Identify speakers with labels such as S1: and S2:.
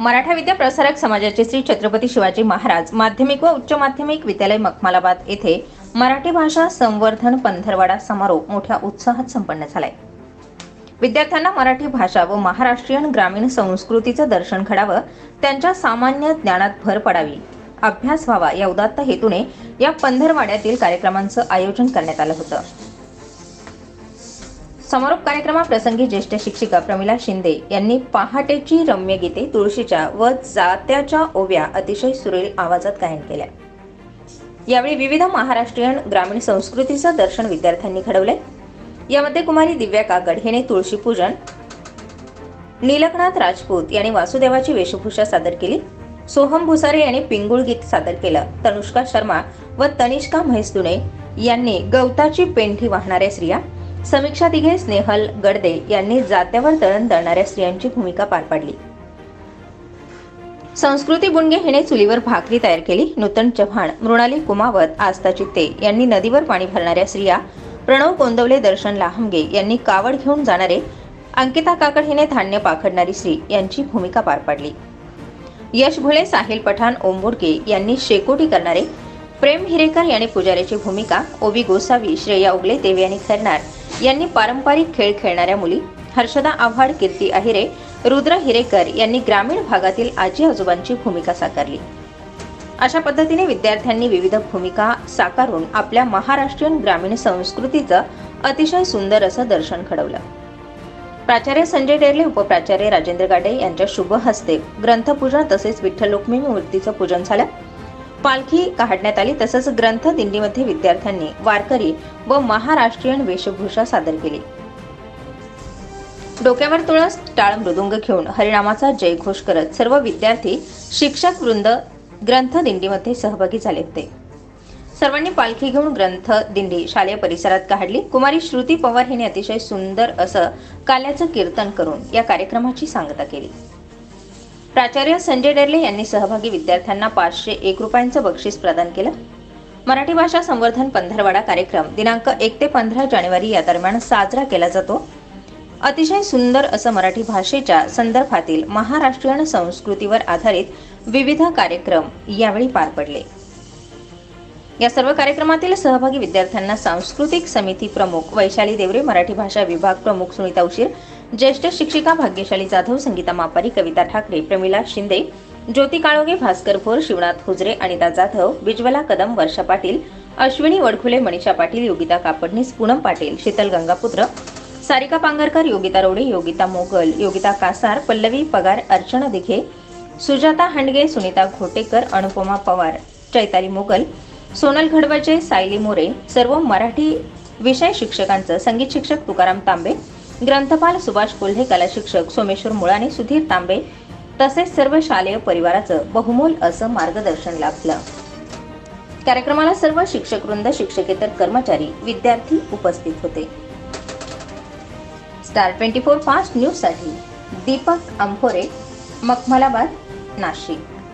S1: मराठा विद्या प्रसारक समाजाचे श्री छत्रपती शिवाजी महाराज माध्यमिक व उच्च माध्यमिक विद्यालय मखमालाबाद येथे मराठी भाषा संवर्धन पंधरवाडा समारोह मोठ्या उत्साहात संपन्न झालाय. विद्यार्थ्यांना मराठी भाषा व महाराष्ट्रीयन ग्रामीण संस्कृतीचं दर्शन घडावं त्यांच्या सामान्य ज्ञानात भर पडावी अभ्यास व्हावा या उदात्त हेतूने या पंधरवाड्यातील कार्यक्रमांचं आयोजन करण्यात आलं होतं. समारोप कार्यक्रमाप्रसंगी ज्येष्ठ शिक्षिका प्रमिला शिंदे यांनी पहाटेची रम्य गीते तुळशीच्या व जात्याच्या ओव्या अतिशय सुरेल आवाजात गायन केल्या. यावेळी विविध महाराष्ट्रीयन ग्रामीण संस्कृतीचं दर्शन विद्यार्थ्यांनी घडवले. यामध्ये कुमारी दिव्या कागड हिने तुळशी पूजन नीलकनाथ राजपूत यांनी वासुदेवाची वेशभूषा सादर केली. सोहम भुसारे यांनी पिंगुळ गीत सादर केलं. तनुष्का शर्मा व तनिष्का म्हैसदुने यांनी गवताची पेंढी वाहणाऱ्या स्त्रिया समीक्षा दिघे स्नेहल गडदे यांनी जात्यावर तळण दळणाऱ्या स्त्रियांची भूमिका पार पाडली. संस्कृती बुंडगे हिने चुलीवर भाकरी तयार केली. नूतन चव्हाण मृणाली कुमावत आस्था चित्ते यांनी नदीवर पाणी भरणाऱ्या स्त्रिया प्रणव कोंदवले दर्शन लाहमगे यांनी कावड घेऊन जाणारे अंकिता काकड हिने धान्य पाखडणारी स्त्री यांची भूमिका पार पाडली. यश भुळे साहिल पठाण ओम यांनी शेकोटी करणारे प्रेम हिरेकर यांनी पुजाऱ्याची भूमिका ओवी गोसावी श्रेया उगले देवयानी खैरनार यांनी पारंपरिक खेळ खेळणाऱ्या मुली हर्षदा आव्हाड कीर्ती अहिरे रुद्र हिरेकर यांनी ग्रामीण भागातील आजी आजोबांची भूमिका साकारली. अशा पद्धतीने विद्यार्थ्यांनी विविध भूमिका साकारून आपल्या महाराष्ट्रीयन ग्रामीण संस्कृतीचं अतिशय सुंदर असं दर्शन घडवलं. प्राचार्य संजय डेरले उपप्राचार्य राजेंद्र गाडे यांच्या शुभ हस्ते ग्रंथपूजन तसेच विठ्ठल रुक्मिणी मूर्तीचं पूजन झालं. पालखी काढण्यात आली. तसंच ग्रंथ दिंडीमध्ये विद्यार्थ्यांनी वारकरी व महाराष्ट्रीयन वेशभूषा सादर केली. डोक्यावर तुळस टाळ मृदुंग घेऊन हरिनामाचा जयघोष करत सर्व विद्यार्थी शिक्षक वृंद ग्रंथ दिंडीमध्ये सहभागी झाले होते. सर्वांनी पालखी घेऊन ग्रंथ दिंडी शालेय परिसरात काढली. कुमारी श्रुती पवार हिने अतिशय सुंदर असं काल्याचं कीर्तन करून या कार्यक्रमाची सांगता केली. प्राचार्य संजय डेरले यांनी सहभागी विद्यार्थ्यांना पाचशे एक रुपयांचं बक्षीस प्रदान केलं. मराठी भाषा संवर्धन पंधरवाडा कार्यक्रम दिनांक एक ते पंधरा जानेवारी या दरम्यान साजरा केला जातो. अतिशय सुंदर असं मराठी भाषेच्या संदर्भातील महाराष्ट्रीयन संस्कृतीवर आधारित विविध कार्यक्रम यावेळी पार पडले. या सर्व कार्यक्रमातील सहभागी विद्यार्थ्यांना सांस्कृतिक समिती प्रमुख वैशाली देवरे मराठी भाषा विभाग प्रमुख सुनीता उशीर ज्येष्ठ शिक्षिका भाग्यशाली जाधव संगीता मापारी कविता ठाकरे प्रमिला शिंदे ज्योती काळोगे भास्कर भोर शिवनाथ हुजरे अनिता जाधव बिजवला कदम वर्षा पाटील अश्विनी वडखुले मनीषा पाटील योगिता कापडनीस पूनम पाटील शीतल गंगापुत्र सारिका पांगरकर योगिता रोडे योगिता मोगल योगिता कासार पल्लवी पगार अर्चना दिघे सुजाता हंडगे सुनीता घोटेकर अनुपमा पवार चैताली मोगल सोनल घडवचे सायली मोरे सर्व मराठी विषय शिक्षकांचं संगीत शिक्षक तुकाराम तांबे ग्रंथपाल सुभाष कोल्हे कला शिक्षक सोमेश्वर मुळाने सुधीर तांबे तसेच सर्व शालेय परिवाराचं बहुमोल असं मार्गदर्शन लाभलं. कार्यक्रमाला सर्व शिक्षक वृंद शिक्षकेतर कर्मचारी विद्यार्थी उपस्थित होते. स्टार ट्वेंटी फोर फास्ट न्यूजसाठी दीपक अंभोरे मखमलाबाद नाशिक.